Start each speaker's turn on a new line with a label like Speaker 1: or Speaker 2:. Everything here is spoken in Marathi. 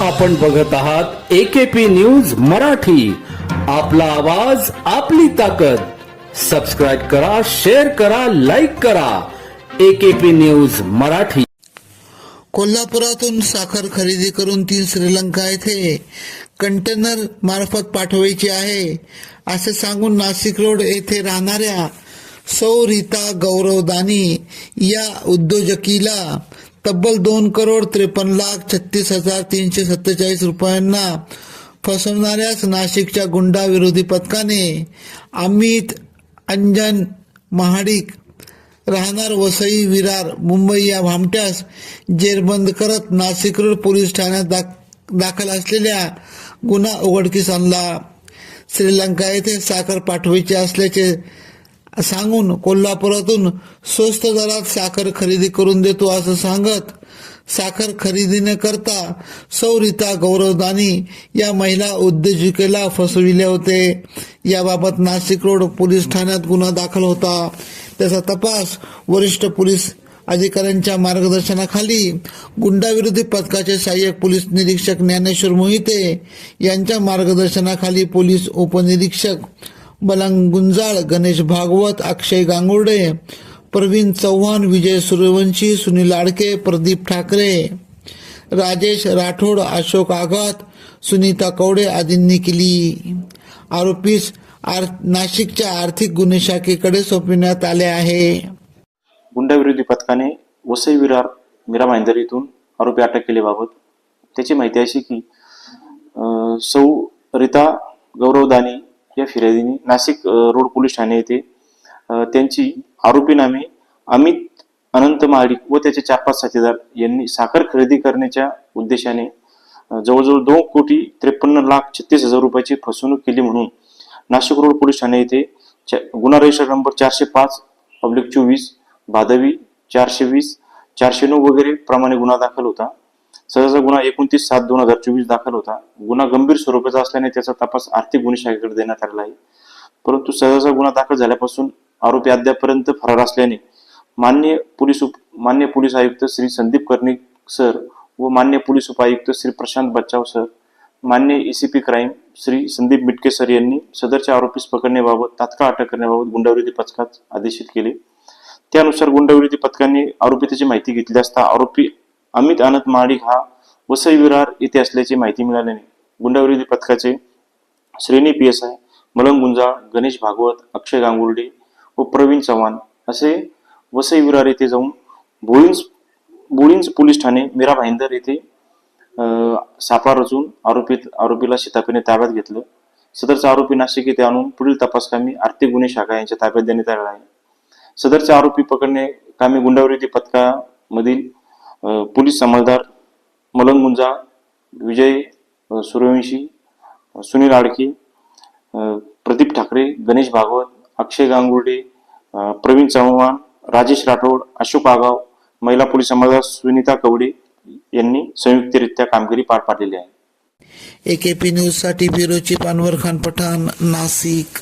Speaker 1: आपण बघत आहात एकेपी न्यूज मराठी. आपला आवाज आपली ताकद. सबस्क्राईब करा शेअर करा लाईक करा. AKP news Marathi.
Speaker 2: कोल्हापुरातून साखर खरेदी करून ती श्रीलंका येथे कंटेनर मार्फत पाठवायची आहे. असे सांगून नाशिक रोड येथे राहणाऱ्या सौ रीता गौरव दानी या उद्योजकीला तब्बल दोन करोड त्रेपन्न लाख छत्तीस हजार तीनशे सत्तेचाळीस रुपयांना फसवणाऱ्याच नाशिकच्या गुंडा विरोधी पथकाने अमित अंजन महाडिक राहणार वसई विरार मुंबई या भामट्यास जेरबंद करत नाशिक रोड पोलीस ठाण्यात दाख दाखल असलेल्या गुन्हा उघडकीस आणला. श्रीलंका येथे साखर पाठवायची असल्याचे सांगून कोल्हापुरातून स्वस्त दरात साखर खरेदी करून देतो असं सांगत साखर खरेदी न करता सौरिता गौरवदानी या महिला उद्योजिकेला फसविले होते. याबाबत नाशिक रोड पोलीस ठाण्यात गुन्हा दाखल होता. त्याचा तपास वरिष्ठ पोलीस अधिकाऱ्यांच्या मार्गदर्शनाखाली गुंडाविरोधी पथकाचे सहाय्यक पोलीस निरीक्षक ज्ञानेश्वर मोहिते यांच्या मार्गदर्शनाखाली पोलीस उपनिरीक्षक बलंग गुंजाळ गणेश भागवत अक्षय गांगुर्डे प्रवीण चव्हाण विजय सूर्यवंशी सुनील आडके प्रदीप ठाकरे राजेश राठोड अशोक आघात सुनीता कवडे आदींनी केली. आरोपीस आर नाशिकच्या आर्थिक गुन्हे शाखेकडे सोपविण्यात आले आहे.
Speaker 3: गुंडाविरोधी पथकाने वसई विरार मीरा भाईंदर आरोपी अटक केल्याबाबत त्याची माहिती अशी की सौ रिता गौरव दानी या फिर्यादीने नाशिक रोड पोलीस ठाणे येथे त्यांची आरोपी नामे अमित अनंत महाडिक व त्याचे चार पाच साथीदार यांनी साखर खरेदी करण्याच्या उद्देशाने जवळजवळ दोन कोटी त्रेपन्न लाख छत्तीस हजार रुपयाची फसवणूक केली म्हणून नाशिक रोड पोलीस ठाणे येथे गुन्हा रजिस्टर नंबर चारशे पाच पब्लिक चोवीस भादवी चारशे वीस चारशे नऊ वगैरे प्रमाणे गुन्हा दाखल होता. सदरचा गुन्हा एकोणतीस सात दोन हजार चोवीस दाखल होता. गुन्हा गंभीर स्वरूपाचा असल्याने त्याचा तपास आर्थिक गुन्हे शाखेकडे देण्यात आलेला आहे. परंतु सदरचा गुन्हा दाखल झाल्यापासून आरोपी अद्यापर्यंत फरार असल्याने मान्य पोलीस उप मान्य पोलीस आयुक्त श्री संदीप कर्णिक सर व मान्य पोलीस उपायुक्त श्री प्रशांत बच्चाव सर मान्य ACP crime Shri Sandeep Mitke sir यांनी सदरच्या आरोपीस पकडण्याबाबत तात्काळ अटक करण्याबाबत गुंडाविरोधी पथकात आदेशित केले. त्यानुसार गुंडाविरोधी पथकाने आरोपी त्याची माहिती घेतली असता आरोपी अमित आनंद महाडिक हा वसई विरार येथे असल्याची माहिती मिळाल्याने गुंडाविरोधी पथकाचे श्रेणी पी एस आय मलंग गुंजाळ गणेश भागवत अक्षय गांगुर्डे व प्रवीण चव्हाण असे वसई विरार येथे जाऊन बोळींस बोळींज पोलीस ठाणे मीरा भाईंदर येथे सापा रचून आरोपीत आरोपीला शितापीने ताब्यात घेतलं. सदरचा आरोपी नाशिक येथे आणून पुढील तपासकामी आर्थिक गुन्हे शाखा यांच्या ताब्यात देण्यात आला आहे. सदरचे आरोपी पकडणे कामी गुंडाविरोधी पथकामधील पोलीस अंमलदार मलंग मुंजा विजय सूर्यवंशी सुनील आडके प्रदीप ठाकरे गणेश भागवत अक्षय गांगुर्डे प्रवीण चव्हाण राजेश राठोड अशोक आगाव महिला पोलीस अंमलदार सुनीता कवडे यांनी संयुक्तरित्या कामगिरी पार पाडलेली आहे.
Speaker 2: एकेपी न्यूजसाठी ब्युरोची पानवर खान पठाण नाशिक.